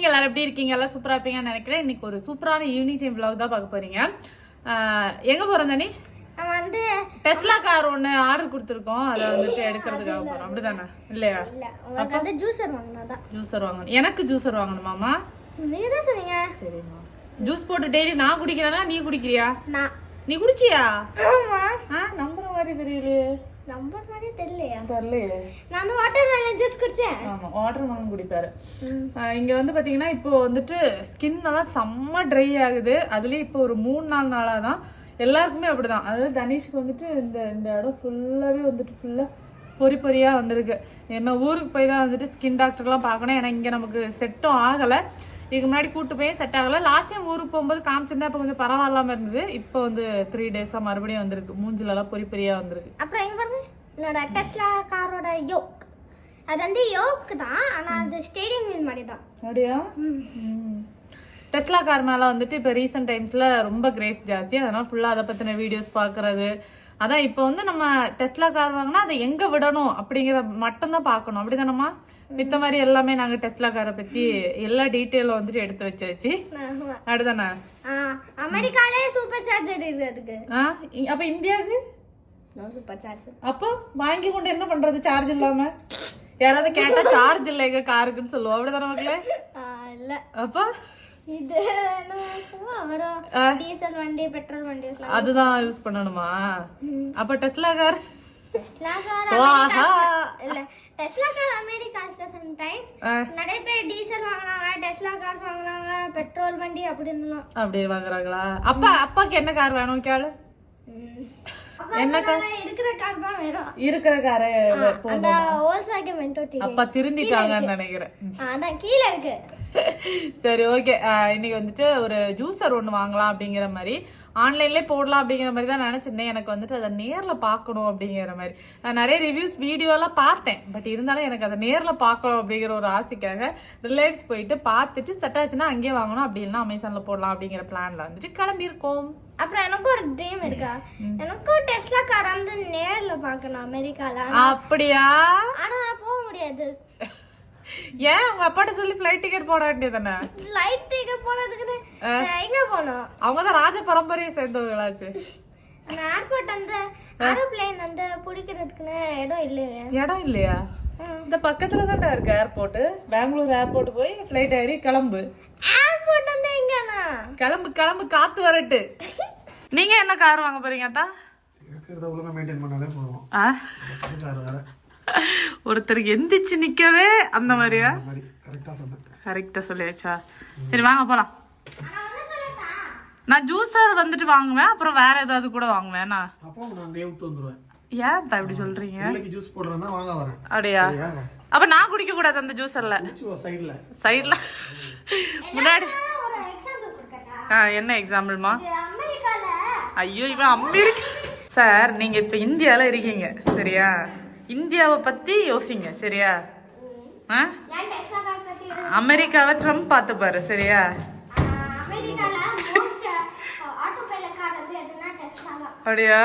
Evening எல்லாரும் எப்படி இருக்கீங்க? எல்லாம் சூப்பரா இருப்பீங்கன்னு நினைக்கிறேன். இன்னைக்கு ஒரு சூப்பரான ஈவினிங் டைம் தான் பார்க்க போறீங்க. எங்க போறோம் தனிஷ்? வந்து டெஸ்லா கார் ஒன்று ஆர்டர் கொடுத்துருக்கோம். அதை வந்துட்டு எடுக்கிறதுக்காக போறோம். அப்படிதானே? இல்லையா? வந்து ஜூஸர் வாங்கினதான் ஜூஸர் வாங்கணும். எனக்கு ஜூஸர் வாங்கணுமாமா நீங்க தான் சொன்னீங்க. சரிம்மா. ஜூஸ் போட்டு டெய்லி நான் குடிக்கிறேனா நீ குடிக்கிறியா? நீ குடிச்சியா? ஆமா. ஆ நம்புற மாதிரி தெரியலையே. நம்பர் மாதிரியே தெரியலையா. தெரியலையே. நான் வாட்டர் மெலன் ஜூஸ் குடிச்சேன். ஆமா வாட்டர் வாங்க குடிப்பாரு. இங்க வந்து பாத்தீங்கன்னா இப்போ வந்துட்டு ஸ்கின் எல்லாம் செம்ம ட்ரை ஆகுது. அதுலயும் இப்போ ஒரு மூணு நாலு நாளா தான் எல்லாருக்குமே அப்படிதான். அதாவது தனிஷ்க்கு வந்துட்டு இந்த இந்த இடம் ஃபுல்லாவே வந்துட்டு ஃபுல்லா பொறி பொறியா வந்திருக்கு. என்ன ஊருக்கு போய் தான் வந்துட்டு ஸ்கின் டாக்டர்லாம் பார்க்கணும். ஏன்னா இங்க நமக்கு செட்டும் ஆகல. இதுக்கு முன்னாடி கூட்டு போய் செட் ஆகல. லாஸ்ட் டைம் ஊருக்கு போகும்போது காமிச்சிருந்தா இப்போ கொஞ்சம் பரவாயில்லாம இருந்தது. இப்போ வந்து த்ரீ டேஸா மறுபடியும் வந்திருக்கு. மூஞ்சில எல்லாம் பொறி பொறியா வந்திருக்கு. அப்புறம் எங்க பாருங்க? என்னோட டெஸ்லா காரோட யோக் அது வந்து யோக் தான். ஆனா அது ஸ்டேடியம் வீல் மாதிரி தான். அப்படியா? டெஸ்லா கார் மேல வந்துட்டு இப்போ ரீசெண்ட் டைம்ஸ்ல ரொம்ப கிரேஸ் ஜாஸ்தி. அதனால ஃபுல்லா அதை பத்தின வீடியோஸ் பார்க்கறது அதான் இப்போ வந்து நம்ம டெஸ்லா கார் வாங்கினா அதை எங்க விடணும் அப்படிங்கிற மட்டும்தான் பார்க்கணும். அப்படிதானம்மா? மித்த மாதிரி எல்லாமே நாங்க டெஸ்லா காரை பத்தி எல்லா டீட்டெயிலும் வந்துட்டு எடுத்து வச்சாச்சு. ஆமா. அப்படிதானே ஆ, அமெரிக்காலே சூப்பர் சார்ஜர் இருக்கு அப்ப இந்தியாவுக்கு? சூப்பர் சார்ஜர் அப்போ வாங்கி கொண்டு என்ன பண்றது? சார்ஜ் இல்லாம? யாராவது கேட்டா சார்ஜ் இல்லை எங்க காருக்குன்னு சொல்லுவோம். அப்படிதானே மக்களே? இல்ல. அப்போ? அதுதான் யூஸ் பண்ணணுமா? அப்ப டெஸ்லா கார் டெஸ்லா கார் சுவாஹா. இல்ல டெஸ்லா கார் அமெரிக்காஸ்ல சம்டைம்ஸ் நிறைய பேர் டீசல் வாங்குனாங்க டெஸ்லா கார்ஸ் வாங்குனாங்க பெட்ரோல் வண்டி அப்படின்னுலாம். அப்படியே வாங்குறாங்களா? அப்பா அப்பாக்கு என்ன கார் வேணும் கேளு. என்ன கார் இருக்கிற கார் தான் வேணும். இருக்கிற காரை அந்த அப்பா திருந்திட்டாங்கன்னு நினைக்கிறேன். அதான் கீழே இருக்கு. சரி ஓகே இன்னைக்கு வந்துட்டு ஒரு ஜூஸர் ஒன்று வாங்கலாம் அப்படிங்கிற மாதிரி ஆன்லைன்லேயே போடலாம் அப்படிங்கிற மாதிரி தான் நினச்சிருந்தேன். எனக்கு வந்துட்டு அதை நேரில் பார்க்கணும் அப்படிங்கிற மாதிரி. நான் நிறைய ரிவ்யூஸ் வீடியோலாம் பார்த்தேன். பட் இருந்தாலும் எனக்கு அதை நேரில் பார்க்கணும் அப்படிங்கிற ஒரு ஆசைக்காக ரிலேட்ஸ் போயிட்டு பார்த்துட்டு செட் ஆச்சுன்னா அங்கேயே வாங்கணும். அப்படி இல்லைன்னா அமேசானில் போடலாம் அப்படிங்கிற பிளானில் வந்துட்டு கிளம்பியிருக்கோம். அப்புறம் எனக்கும் ஒரு ட்ரீம் இருக்கா? எனக்கும் டெஸ்லா கார் வந்து நேர்ல பார்க்கணும் அமெரிக்கால. அப்படியா? ஆனா போக முடியாது. ஏன் உங்க அப்பாட்ட சொல்லி ஃப்ளைட் டிக்கெட் போட வேண்டியதானே லைட் டிக்கெட் போனதுக்கு எங்க போனோம்? அவங்க தான் ராஜ பரம்பரையை சேர்ந்தவங்களாச்சு. அந்த ஏர்போர்ட் அந்த ஏரோப்ளேன் வந்து பிடிக்கிறதுக்குன்னு இடம் இல்லையே. இடம் இல்லையா? இந்த பக்கத்துல தான்டா இருக்கு ஏர்போர்ட் பெங்களூர் ஏர்போர்ட் போய் ஃப்ளைட் ஏறி கிளம்பு. ஏர்போர்ட் வந்து எங்கண்ணா? கிளம்பு கிளம்பு காத்து வரட்டு. நீங்க என்ன கார் வாங்க போறீங்க அத்தா? இருக்கிறத ஒழுங்கா மெயின்டைன் பண்ணாலே போதும். ஆ? கார் வேற. ஒருத்தருக்கு எந்திரிச்சு நிக்கவே அந்த மாதிரியா? கரெக்டா சொல்லியாச்சா? சரி வாங்க போலாம். நான் ஜூஸர் வந்துட்டு வாங்குவேன் அப்புறம் வேற ஏதாவது கூட வாங்குவேன் நான் ஏன் தா இப்படி சொல்றீங்க? பிள்ளைக்கு ஜூஸ் போடுறேன்னா வாங்க வரேன். அப்படியா? அப்ப நான் குடிக்க கூடாது அந்த ஜூஸர்ல சைடில் சைடுல முன்னாடி ஒரு எக்ஸாம்பிள் கொடுக்கட்டா ஆ, என்ன எக்ஸாம்பிள்மா ஐயோ இவன் அமெரிக்கா சார் நீங்க இப்ப இந்தியால இருக்கீங்க சரியா? இந்தியாவை பத்தி யோசிங்க சரியா? ஆ? அமெரிக்காவை ட்ரம்ப் பார்த்துப்பாரு சரியா? அப்படியா?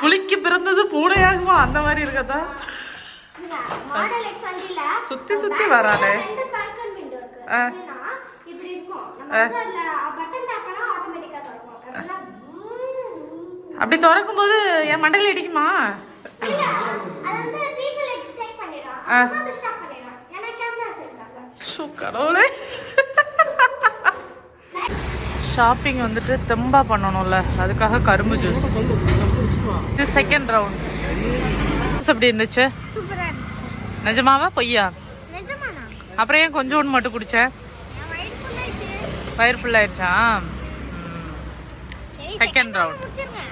புலிக்கு பிறந்தது பூனையாகுமா? அந்த மாதிரி இருக்கதா? சுத்தி சுத்தி வராதே ரெண்டு ஃபால்கன் விண்டோ இருக்கு ஆ. அப்படின்னா இப்படி இருக்கும் நம்ம வந்து அதுல பட்டன் டேப் பண்ணா ஆட்டோமேட்டிக்கா திறக்கும் அப்படின்னா அப்படி திறக்கும் போது என் மண்டையில ஷோ கடவுளே. ஷாப்பிங் வந்துட்டு தெம்பா பண்ணணும்ல. அதுக்காக கரும்பு ஜூஸ் இது செகண்ட் ரவுண்ட் ஜூஸ் எப்படி இருந்துச்சு? நிஜமாவா? பொய்யா? அப்புறம் ஏன் கொஞ்சோண்டு மட்டும் குடிச்சேன் வயிறு ஃபுல்லாயிடுச்சு வயிறு ஃபுல் ஆயிடுச்சா சரி Second round. முடிச்சிருங்க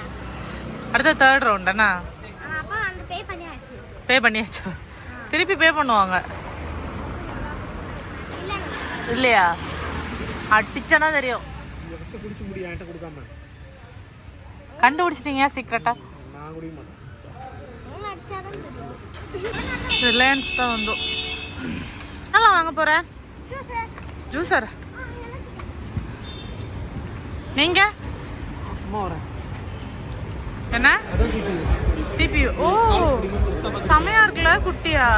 அடுத்த தேர்ட் ரவுண்ட் என்ன ஆனா அப்பா அந்த பே பண்ணியாச்சு. பே பண்ணியாச்சா? திருப்பி பே பண்ணுவாங்க. இல்லையா? அடிச்சனா தெரியும். நீங்கள் கண்டுபிடிச்சிட்டீங்க சீக்கிரட்டா ரிலையன்ஸ் தான் வந்தோம். நல்லா வாங்க போகிறேன் சார் ஜூஸர் நீங்க? சும்மா வரேன். என்ன? சிபியு ஓ செமையா இருக்குல்ல குட்டியா?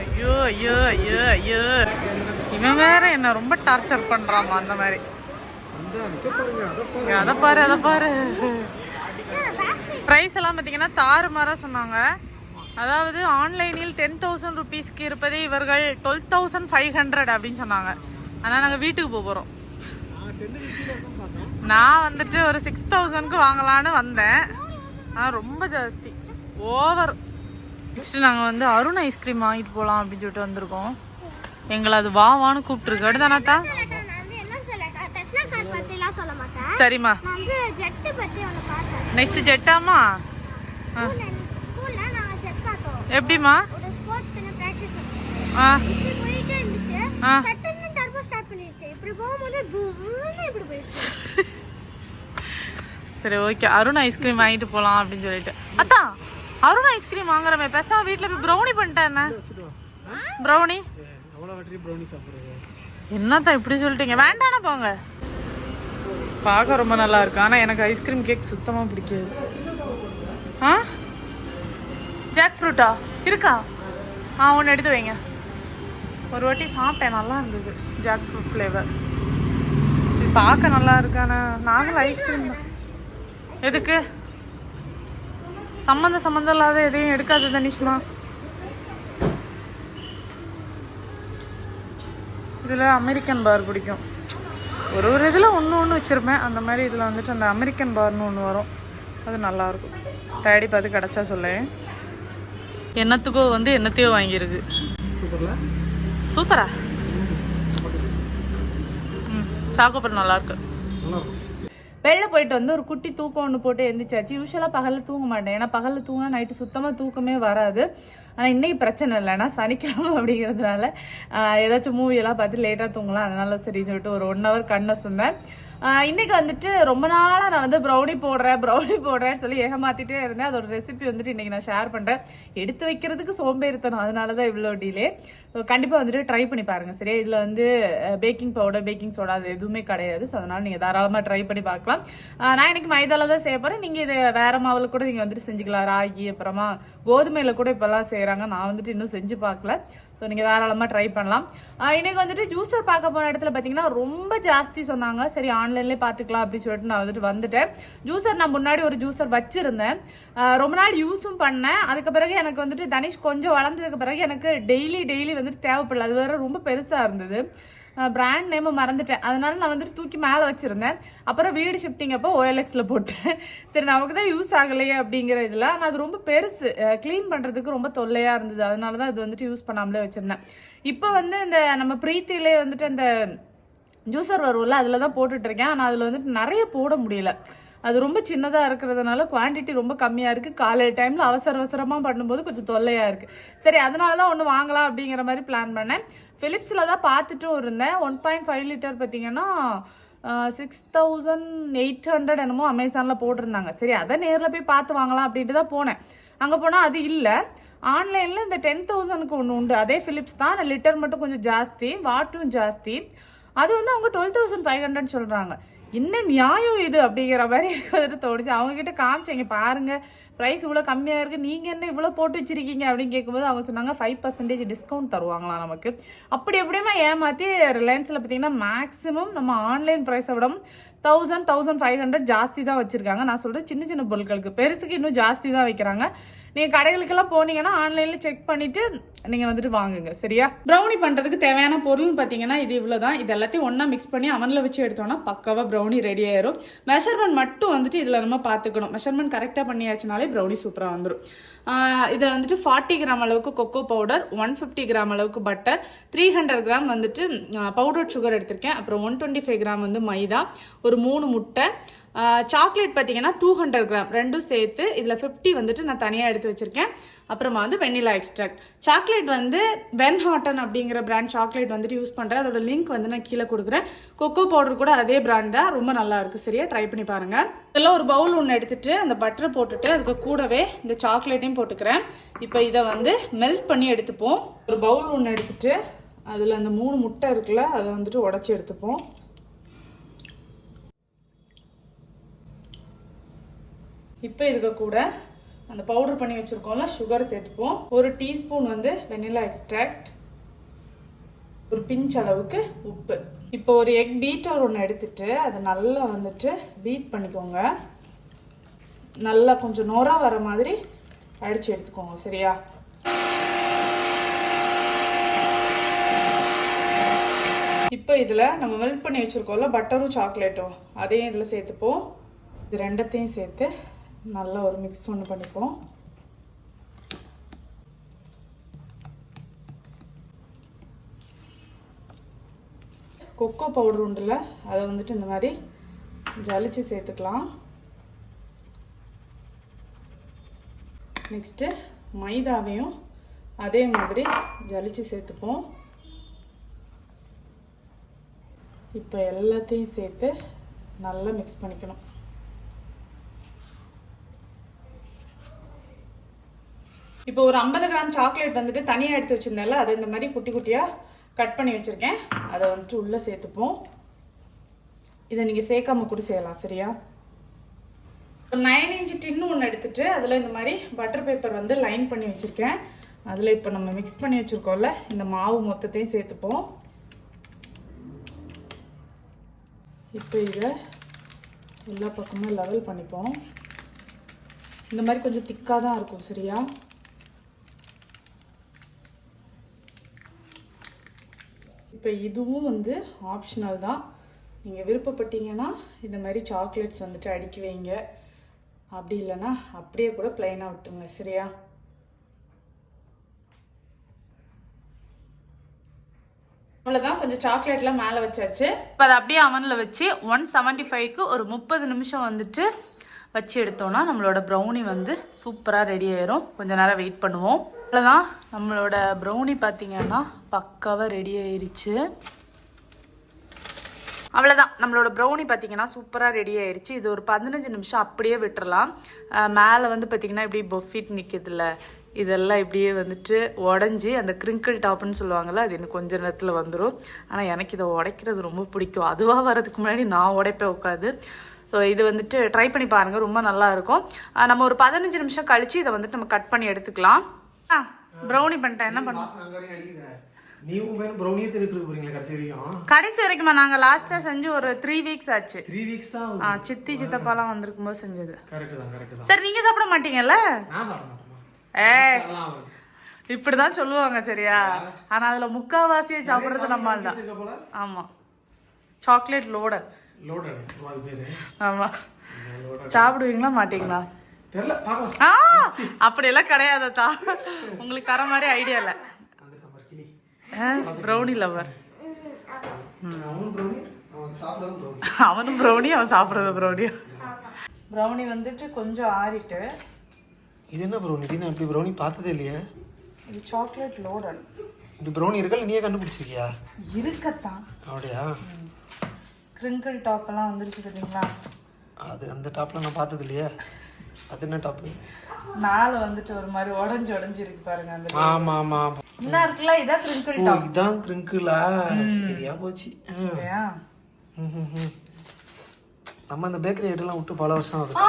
ஐயோ ஐயோ ஐயோ ஐயோ. இவன் வேற என்ன ரொம்ப டார்ச்சர் பண்றாமா அந்த மாதிரி. அதை பாரு அதை பாரு. ப்ரைஸ் எல்லாம் பார்த்தீங்கன்னா தாறுமாறாக சொன்னாங்க. அதாவது ஆன்லைனில் டென் தௌசண்ட் ருபீஸ்க்கு இருப்பதே இவர்கள் டுவெல் தௌசண்ட் ஃபைவ் ஹண்ட்ரட் அப்படின்னு சொன்னாங்க. ஆனால் நாங்கள் வீட்டுக்கு போக போகிறோம் நான் வந்துட்டு ஒரு சிக்ஸ் தௌசண்ட்க்கு வாங்கலான்னு வந்தேன். ஆனால் ரொம்ப ஜாஸ்தி. ஓவர் நெக்ஸ்ட் நாங்கள் வந்து அருண் ஐஸ்கிரீம் வாங்கிட்டு போகலாம் அப்படின்னு சொல்லிட்டு வந்திருக்கோம். எங்களை அது வா வான்னு கூப்பிட்டுருக்கு மாட்டேன் சரிம்மா. நெக்ஸ்ட் ஜெட்டாமா ஜெட் பண்ணோம் ஆ. இப்படி போயிட்டே இருந்துச்சு. ஆ. சரி ஓகே அருண் ஐஸ்கிரீம் வாங்கிட்டு போகலாம் அப்படின்னு சொல்லிட்டு. அத்தா அருண் ஐஸ்கிரீம் வாங்குறமே பேசாம வீட்டில் போய் ப்ரௌனி பண்ணிட்டேன் ப்ரௌனி என்னத்தான் இப்படி சொல்லிட்டீங்க? வேண்டானா போங்க. பார்க்க ரொம்ப நல்லா இருக்கு. ஆனால் எனக்கு ஐஸ்கிரீம் கேக் சுத்தமாக பிடிக்காது. ஆ? ஜாக் ஃப்ரூட்டா இருக்கா? ஆ ஒன்று எடுத்து வைங்க. ஒரு வாட்டி சாப்பிட்டேன் நல்லா இருந்தது ஜாக் ஃப்ரூட் ஃப்ளேவர் இது பார்க்க நல்லா இருக்கானே நாங்களும் ஐஸ்கிரீம் தான். எதுக்கு? சம்மந்தம் சம்மந்தம் இல்லாத எதையும் எடுக்காது தனிஷ்மா. இதில் அமெரிக்கன் பார் பிடிக்கும். ஒரு ஒரு இதில் ஒன்று ஒன்று வச்சுருப்பேன். அந்த மாதிரி இதில் வந்துட்டு அந்த அமெரிக்கன் பார்னு ஒன்று வரும். அது நல்லாயிருக்கும் தேடி பார்த்து கிடச்சா சொல்லேன். என்னத்துக்கோ வந்து என்னத்தையோ வாங்கியிருக்கு. சூப்பரா? ம் சாக்கோப்பர் நல்லாயிருக்கு வெளில போயிட்டு வந்து ஒரு குட்டி தூக்கம் ஒன்று போட்டு எந்திரிச்சாச்சு. யூஸ்வலாக பகலில் தூங்க மாட்டேன். ஏன்னா பகலில் தூங்கினா நைட்டு சுத்தமாக தூக்கமே வராது. ஆனால் இன்னைக்கு பிரச்சனை இல்லை. ஏன்னா சனிக்கிழமை அப்படிங்கிறதுனால ஏதாச்சும் மூவி எல்லாம் பார்த்து லேட்டாக தூங்கலாம். அதனால சரி சொல்லிட்டு ஒரு ஒன் ஹவர் கண்ணை சொன்னேன் இன்றைக்கி வந்துட்டு ரொம்ப நாளாக நான் வந்து ப்ரௌனி போடுறேன் ப்ரௌனி போடுறேன்னு சொல்லி ஏகமாற்றிட்டே இருந்தேன். அதோட ரெசிபி வந்துட்டு இன்றைக்கி நான் ஷேர் பண்ணுறேன் எடுத்து வைக்கிறதுக்கு சோம்பேறித்தனம் அதனால தான் இவ்வளோ டிலே கண்டிப்பாக வந்துட்டு ட்ரை பண்ணி பாருங்கள் சரியா இதில் வந்து பேக்கிங் பவுடர் பேக்கிங் சோடா அது எதுவுமே கிடையாது. ஸோ அதனால் நீங்கள் தாராளமாக ட்ரை பண்ணி பார்க்கலாம். நான் இன்றைக்கி மைதாவில் தான் செய்ய போகிறேன் நீங்கள் இதை வேறு மாவில் கூட நீங்கள் வந்துட்டு செஞ்சுக்கலாம். ராகி அப்புறமா கோதுமையில் கூட இப்போல்லாம் செய்கிறாங்க நான் வந்துட்டு இன்னும் செஞ்சு பார்க்கல. ஸோ நீங்கள் தாராளமாக ட்ரை பண்ணலாம். இன்றைக்கி இன்னைக்கு வந்துட்டு ஜூஸர் பார்க்க போன இடத்துல பார்த்தீங்கன்னா ரொம்ப ஜாஸ்தி சொன்னாங்க. சரி ஆன்லைன்லேயே பார்த்துக்கலாம் அப்படின்னு சொல்லிட்டு நான் வந்துட்டு வந்துட்டேன். ஜூஸர் நான் முன்னாடி ஒரு ஜூஸர் வச்சுருந்தேன். ரொம்ப நாள் யூஸும் பண்ணேன். அதுக்கு பிறகு எனக்கு வந்துட்டு தனிஷ் கொஞ்சம் வளர்ந்ததுக்கு பிறகு எனக்கு டெய்லி டெய்லி வந்துட்டு தேவைப்படல. அது வேறு ரொம்ப பெருசாக இருந்தது. பிராண்ட் நேமை மறந்துட்டேன். அதனால நான் வந்துட்டு தூக்கி மேலே வச்சுருந்தேன். அப்புறம் வீடு ஷிஃப்டிங் அப்போ ஓஎல்எக்ஸில் போட்டேன். சரி நமக்கு தான் யூஸ் ஆகலையே அப்படிங்கிற இதில் ஆனால் அது ரொம்ப பெருசு. க்ளீன் பண்ணுறதுக்கு ரொம்ப தொல்லையாக இருந்தது. அதனால தான் இது வந்துட்டு யூஸ் பண்ணாமலே வச்சுருந்தேன். இப்போ வந்து இந்த நம்ம பிரீத்திலே வந்துட்டு அந்த ஜூஸர் வரும்ல அதில் தான் போட்டுட்ருக்கேன் ஆனால் அதில் வந்துட்டு நிறைய போட முடியல. அது ரொம்ப சின்னதாக இருக்கிறதுனால குவான்டிட்டி ரொம்ப கம்மியாக இருக்குது காலையில் டைமில் அவசர அவசரமாக பண்ணும்போது கொஞ்சம் தொல்லையாக இருக்குது சரி அதனால தான் ஒன்று வாங்கலாம் அப்படிங்கிற மாதிரி பிளான் பண்ணேன். ஃபிலிப்ஸில் தான் பார்த்துட்டும் இருந்தேன். ஒன் பாயிண்ட் ஃபைவ் லிட்டர் பார்த்தீங்கன்னா சிக்ஸ் தௌசண்ட் எயிட் ஹண்ட்ரட் என்னமோ அமேசானில் போட்டிருந்தாங்க. சரி அதை நேரில் போய் பார்த்து வாங்கலாம் அப்படின்ட்டு தான் போனேன். அங்கே போனால் அது இல்லை. ஆன்லைனில் இந்த டென் தௌசண்ட்க்கு ஒன்று உண்டு. அதே ஃபிலிப்ஸ் தான். லிட்டர் மட்டும் கொஞ்சம் ஜாஸ்தி வாட்டும் ஜாஸ்தி. அது வந்து அவங்க டுவெல் தௌசண்ட் ஃபைவ் ஹண்ட்ரட் சொல்கிறாங்க என்ன நியாயம் இது அப்படிங்கிற மாதிரி எனக்கு வந்துட்டு தோணுச்சு. அவங்க கிட்ட காமிச்சேங்க பாருங்க ப்ரைஸ் இவ்வளோ கம்மியாக இருக்குது நீங்கள் என்ன இவ்வளோ போட்டு வச்சுருக்கீங்க அப்படின்னு கேட்கும்போது அவங்க சொன்னாங்க ஃபைவ் பர்சன்டேஜ் டிஸ்கவுண்ட் தருவாங்களாம் நமக்கு. அப்படி எப்படியுமா ஏமாற்றி ரிலையன்ஸில் பார்த்தீங்கன்னா மேக்ஸிமம் நம்ம ஆன்லைன் ப்ரைஸை விட தௌசண்ட் தௌசண்ட் ஃபைவ் ஹண்ட்ரட் ஜாஸ்தி தான் வச்சுருக்காங்க. நான் சொல்கிறேன் சின்ன சின்ன பொருட்களுக்கு. பெருசுக்கு இன்னும் ஜாஸ்தி தான் வைக்கிறாங்க. நீங்கள் கடைகளுக்கெல்லாம் போனீங்கன்னா ஆன்லைனில் செக் பண்ணிவிட்டு நீங்கள் வந்துட்டு வாங்குங்க சரியா? ப்ரௌனி பண்ணுறதுக்கு தேவையான பொருள்னு பார்த்தீங்கன்னா இது இவ்வளோ தான் இது எல்லாத்தையும் ஒன்றா மிக்ஸ் பண்ணி அவனில் வச்சு எடுத்தோம்னா பக்காவாக ப்ரௌனி ரெடி ஆயிரும். மெஷர்மெண்ட் மட்டும் வந்துட்டு இதில் நம்ம பார்த்துக்கணும் மெஷர்மெண்ட் கரெக்டாக பண்ணியாச்சுனாலே ப்ரௌனி சூப்பராக வந்துடும் இதில் வந்துட்டு ஃபார்ட்டி கிராம் அளவுக்கு cocoa powder one fifty gram அளவுக்கு பட்டர் த்ரீ ஹண்ட்ரட் கிராம் வந்துட்டு பவுடர் சுகர் எடுத்திருக்கேன். அப்புறம் ஒன் டுவெண்ட்டி ஃபைவ் கிராம் வந்து மைதா ஒரு மூணு முட்டை சாக்லேட் பார்த்தீங்கன்னா டூ ஹண்ட்ரட் கிராம் ரெண்டும் சேர்த்து இதில் ஃபிஃப்டி வந்துட்டு நான் தனியாக எடுத்து வச்சுருக்கேன். அப்புறமா வந்து வெண்ணிலா எக்ஸ்ட்ராக்ட் சாக்லேட் வந்து வென் ஹாட்டன் அப்படிங்கிற பிராண்ட் சாக்லேட் வந்துட்டு யூஸ் பண்ணுறேன் அதோட லிங்க் வந்து நான் கீழே கொடுக்குறேன். கொக்கோ பவுடர் கூட அதே பிராண்ட் தான். ரொம்ப நல்லா இருக்கு. சரியா? ட்ரை பண்ணி பாருங்கள் இதெல்லாம் ஒரு பவுல் ஒன்று எடுத்துட்டு அந்த பட்டரை போட்டுட்டு அதுக்கு கூடவே இந்த சாக்லேட்டையும் போட்டுக்கிறேன். இப்போ இதை வந்து மெல்ட் பண்ணி எடுத்துப்போம். ஒரு பவுல் ஒன்று எடுத்துட்டு அதில் அந்த மூணு முட்டை இருக்குல்ல அதை வந்துட்டு உடச்சி எடுத்துப்போம். இப்போ இதுக்கு கூட அந்த பவுடர் பண்ணி வச்சுருக்கோம்ல சுகர் சேர்த்துப்போம். ஒரு டீஸ்பூன் வந்து வெனிலா எக்ஸ்ட்ராக்ட் ஒரு பிஞ்ச் அளவுக்கு உப்பு. இப்போ ஒரு எக் பீட்டர் ஒன்று எடுத்துட்டு அதை நல்லா வந்துட்டு பீட் பண்ணிக்கோங்க. நல்லா கொஞ்சம் நோராக வர மாதிரி அடித்து எடுத்துக்கோங்க சரியா? இப்போ இதில் நம்ம மெல்ட் பண்ணி வச்சுருக்கோம்ல பட்டரும் சாக்லேட்டும் அதையும் இதில் சேர்த்துப்போம். இது ரெண்டத்தையும் சேர்த்து நல்லா ஒரு மிக்ஸ் ஒன்று பண்ணிப்போம். கொக்கோ பவுடர் உண்டுல அதை வந்துட்டு இந்த மாதிரி ஜலிச்சு சேர்த்துக்கலாம். நெக்ஸ்ட்டு மைதாவையும் அதே மாதிரி ஜலிச்சு சேர்த்துப்போம். இப்போ எல்லாத்தையும் சேர்த்து நல்லா மிக்ஸ் பண்ணிக்கணும். இப்போ ஒரு ஐம்பது கிராம் சாக்லேட் வந்துட்டு தனியாக எடுத்து வச்சிருந்தேன்ல அதை இந்த மாதிரி குட்டி குட்டியாக கட் பண்ணி வச்சுருக்கேன். அதை வந்துட்டு உள்ளே சேர்த்துப்போம். இதை நீங்கள் சேர்க்காம கூட செய்யலாம் சரியா? ஒரு நைன் இன்ச் டின்னு ஒன்று எடுத்துட்டு அதில் இந்த மாதிரி பட்டர் பேப்பர் வந்து லைன் பண்ணி வச்சுருக்கேன். அதில் இப்போ நம்ம மிக்ஸ் பண்ணி வச்சுருக்கோம்ல இந்த மாவு மொத்தத்தையும் சேர்த்துப்போம். இப்போ இதை எல்லா பக்கமும் லெவல் பண்ணிப்போம். இந்த மாதிரி கொஞ்சம் திக்காக தான் இருக்கும் சரியா? இப்போ இதுவும் வந்து ஆப்ஷனல் தான். நீங்கள் விருப்பப்பட்டீங்கன்னா இந்த மாதிரி சாக்லேட்ஸ் வந்துட்டு அடுக்கி வைங்க. அப்படி இல்லைன்னா அப்படியே கூட ப்ளைனாக விட்டுருங்க சரியா? அவ்வளோதான் கொஞ்சம் சாக்லேட்லாம் மேலே வச்சாச்சு. இப்போ அதை அப்படியே அவனில் வச்சு ஒன் செவன்ட்டி ஃபைவ்க்கு ஒரு முப்பது நிமிஷம் வந்துட்டு வச்சு எடுத்தோன்னா நம்மளோட ப்ரௌனி வந்து சூப்பராக ரெடி ஆயிரும். கொஞ்சம் நேரம் வெயிட் பண்ணுவோம். அவ்வளோதான் நம்மளோட ப்ரௌனி பார்த்தீங்கன்னா பக்காவாக ரெடி ஆயிடுச்சு அவ்வளோதான் நம்மளோட ப்ரௌனி பார்த்தீங்கன்னா சூப்பராக ரெடி ஆயிடுச்சு இது ஒரு பதினஞ்சு நிமிஷம் அப்படியே விட்டுறலாம். மேலே வந்து பார்த்தீங்கன்னா இப்படி பொஃபிட் நிற்கிறதுல இதெல்லாம் இப்படியே வந்துட்டு உடஞ்சி அந்த கிரிங்கிள் டாப்னு சொல்லுவாங்கள்ல அது எனக்கு கொஞ்ச நேரத்தில் வந்துடும் ஆனால் எனக்கு இதை உடைக்கிறது ரொம்ப பிடிக்கும். அதுவாக வரதுக்கு முன்னாடி நான் உடைப்பேன் உட்காது ஸோ இது வந்துட்டு ட்ரை பண்ணி பாருங்கள் ரொம்ப நல்லாயிருக்கும் நம்ம ஒரு பதினஞ்சு நிமிஷம் கழித்து இதை வந்துட்டு நம்ம கட் பண்ணி எடுத்துக்கலாம். ப்ரௌனி பண்ணிட்டேன். என்ன பண்ணுவோம். நீ உன் ப்ரௌனியே இருக்க போறீங்களா கடைசி வரைக்கும்? கடைசி வரைக்குமா நாங்கள் லாஸ்ட்டாக செஞ்சு ஒரு த்ரீ வீக்ஸ் ஆச்சு. த்ரீ வீக்ஸ் தான் ஆ சித்தி சித்தப்பாலாம் வந்திருக்கும் போது செஞ்சது. கரெக்ட் தான் கரெக்ட் தான். சரி நீங்கள் சாப்பிட மாட்டீங்கல்ல? நான் சாப்பிட ஏ அதெல்லாம் அவன். இப்படிதான் சொல்லுவாங்க சரியா? ஆனா அதுல முக்காவாசியை சாப்பிடுறது நம்ம தான். ஆமா. சாக்லேட் லோடர் பேரு. ஆமா. சாப்பிடுவீங்களா மாட்டீங்களா? அப்படியெல்லாம் கிடையாதத்தா உங்களுக்கு தர மாதிரி ஐடியா இல்லை. ப்ரௌனி லவர் அவனும் ப்ரௌனி அவன் சாப்பிடறது ப்ரௌனி அவனும் ப்ரௌனி அவன் சாப்பிட்றது ப்ரௌனி ப்ரௌனி வந்துட்டு கொஞ்சம் ஆறிட்டு. இது என்ன ப்ரௌனி நான் இப்படி ப்ரௌனி பார்த்ததே இல்லையே. இது சாக்லேட் லோடர் இப்படி ப்ரௌனி இருக்கல நீயே கண்டுபிடிச்சிருக்கியா? இருக்கத்தான் அப்படியா? கிரிங்கிள் டாப் எல்லாம் வந்துருச்சு பார்த்தீங்களா அது அந்த டாப்ல நான் பார்த்தது இல்லையே. அது என்ன டாப்பு மேலே வந்துட்டு ஒரு மாதிரி உடஞ்சு உடஞ்சு இருக்கு பாருங்க அந்த ஆமா ஆமா ஆமா. என்ன இருக்குல்ல இதான் கிரிங்கிள் டாப் இதான் கிரிங்கிளா சரியா போச்சு. நம்ம அந்த பேக்கரி ஐட்டம்லாம் விட்டு பல வருஷம் ஆகுது. ஆ,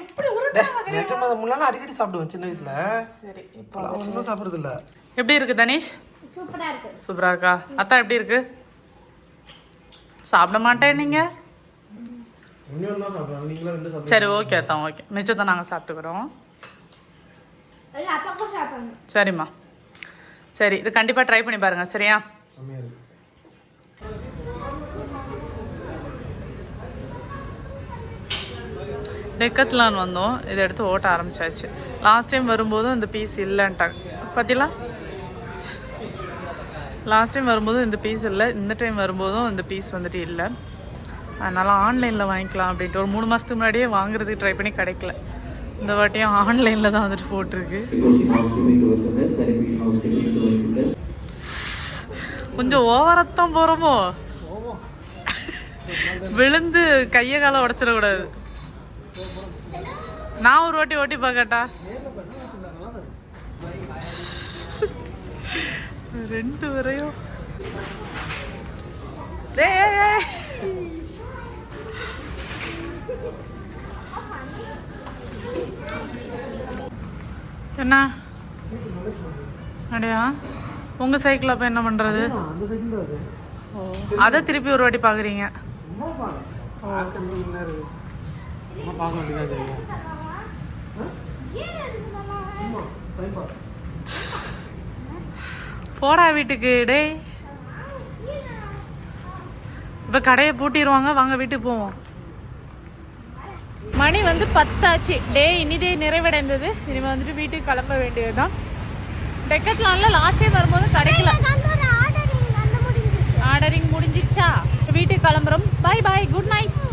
எப்படி உருட்டாங்க நிஜமா அதை முன்னாடி அடிக்கடி சாப்பிடுவேன் சின்ன வயசுல. சரி இப்போ ஒன்றும் சாப்பிட்றது இல்ல எப்படி இருக்கு தனேஷ்? சூப்பரா இருக்கு. சூப்பரா இருக்கா? அத்தா எப்படி இருக்கு? சாப்பிட மாட்டேன் நீங்க இன்னும் தான் சாப்பிடுவாங்க நீங்களும் ரெண்டு சாப்பிடுங்க சரி ஓகே அத்தான் ஓகே மிச்சத்தை நாங்கள் சாப்பிட்டுக்கிறோம். சரிம்மா. சரி இது கண்டிப்பாக ட்ரை பண்ணி பாருங்க சரியா? டெக்கத்லான் வந்தோம். இதை எடுத்து ஓட்ட ஆரம்பிச்சாச்சு. லாஸ்ட் டைம் வரும்போதும் இந்த பீஸ் இல்லைன்ட்டாங்க. பார்த்தீங்களா லாஸ்ட் டைம் வரும்போதும் இந்த பீஸ் இல்லை. இந்த டைம் வரும்போதும் இந்த பீஸ் வந்துட்டு இல்லை. அதனால் ஆன்லைனில் வாங்கிக்கலாம் அப்படின்ட்டு ஒரு மூணு மாதத்துக்கு முன்னாடியே வாங்குறதுக்கு ட்ரை பண்ணி கிடைக்கல. இந்த வாட்டியும் ஆன்லைனில் தான் வந்துட்டு போட்டிருக்கு. கொஞ்சம் ஓவரத்தான் போகிறோமோ விழுந்து கையை காலை உடச்சிடக்கூடாது. நான் ஒரு வாட்டி ஓட்டி பார்க்கட்டா? ரெண்டு வரையும். ஏ என்ன? அப்படியா உங்கள் சைக்கிள் அப்போ என்ன பண்ணுறது அதை திருப்பி ஒரு வாட்டி பார்க்குறீங்க போடா வீட்டுக்கு டேய். இப்போ கடையை பூட்டிடுவாங்க வாங்க வீட்டுக்கு போவோம். மணி வந்து பத்தாச்சு. டே இனிதே நிறைவடைந்தது. இனிமே வந்துட்டு வீட்டுக்கு கிளம்ப வேண்டியதுதான். டெக்கத்லான்ல லாஸ்ட் டைம் வரும்போது கிடைக்கல. ஆர்டரிங் முடிஞ்சிருச்சா? வீட்டுக்கு கிளம்புறோம். Bye bye good night